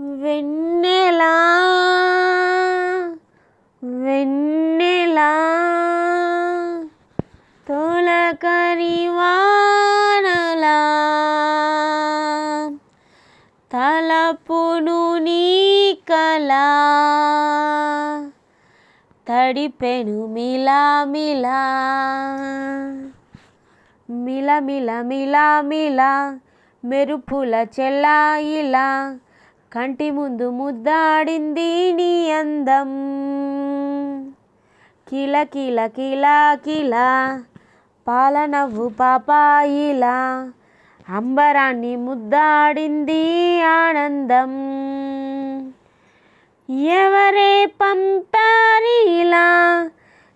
వెన్నెలా వెన్నెలా తొలకరి వానలా తలపును నీ కలా తడిపెను మిలా మిలా మిల మిల మిలా మిలా మెరుపుల చెల్లాయిలా కంటి ముందు ముద్దాడింది నీ అందం. కిల కిల కిల కిల పాల నవ్వు పాపాయిలా అంబరాన్ని ముద్దాడింది ఆనందం. ఎవరే పంపారిలా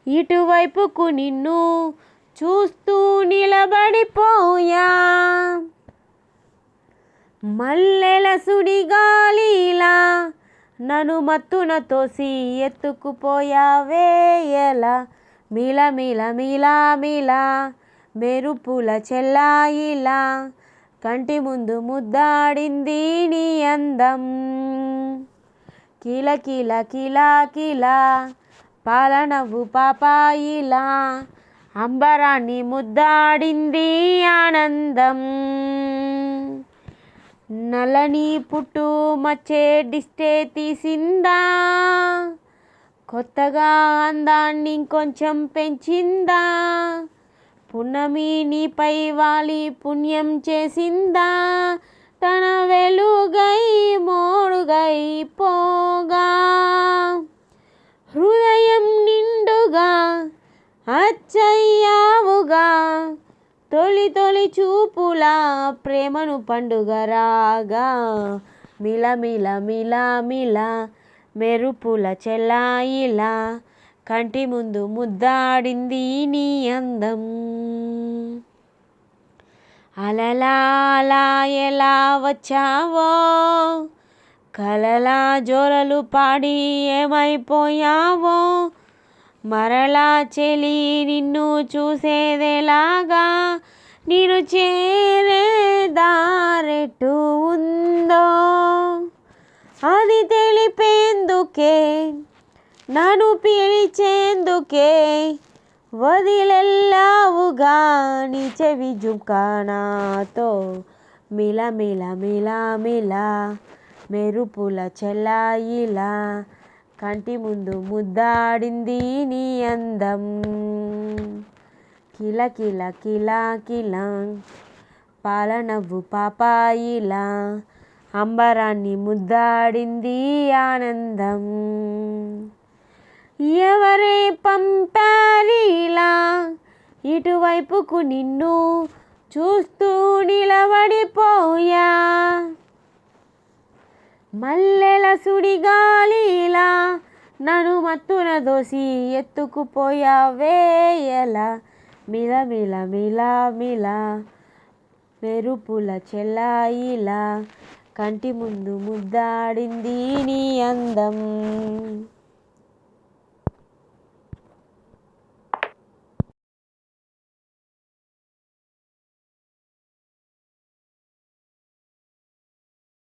ఇటువైపుకు నిన్ను చూస్తూ నిలబడిపోయా. మల్లెల సుడిగాలిలా నన్ను మత్తున తోసి ఎత్తుకుపోయావే ఎలా? మిల మిల మిలా మిలా మెరుపుల చెల్లాయిలా కంటి ముందు ముద్దాడింది నీ అందం. కిల కిల కిలా కిలా పాల పాపాయిలా అంబరాన్ని ముద్దాడింది ఆనందం. నలని పుట్టు మచ్చే డిస్టే తీసిందా? కొత్తగా అందాన్ని ఇంకొంచెం పెంచిందా? పున్నమి నీపై వాలి పుణ్యం చేసిందా? తన వెలుగై మోడుగై పోగా? హృదయం నిండుగా అచ్చయ్యావుగా తొలి తొలి చూపులా ప్రేమను పండుగ రాగా మిల మిలమిలా మెరుపుల చెల్లాయిలా కంటి ముందు ముద్దాడింది నీ అందం. అలలా అలా ఎలా వచ్చావో? కలలా జోరలు పాడి ఏమైపోయావో? మరలా చెలి నిన్ను చూసేదేలాగా నేను చేరే దారెటు ఉందో? అది తెలిపేందుకే నన్ను పిలిచేందుకే వదిలెల్లావుగా నీ చెవి జుకానాతో. మిల మిల మిల మిల మెరుపుల చెల్లాయిలా కంటి ముందు ముద్దాడింది నీ అందం. కిల కిల కిలా కిలా పాలనవ్వు పాపాయిలా అంబరాన్ని ముద్దాడింది ఆనందం. ఎవరే పంపాలిలా? ఇటువైపుకు నిన్ను చూస్తూ నిలబడిపోయా? మల్లెల సుడిగాలిలా నను మత్తున దోసి ఎత్తుకుపోయావే ఎలా? మిల మిల మిల మిలా మెరుపుల చెల్లాయిలా కంటి ముందు ముద్దాడింది నీ అందం.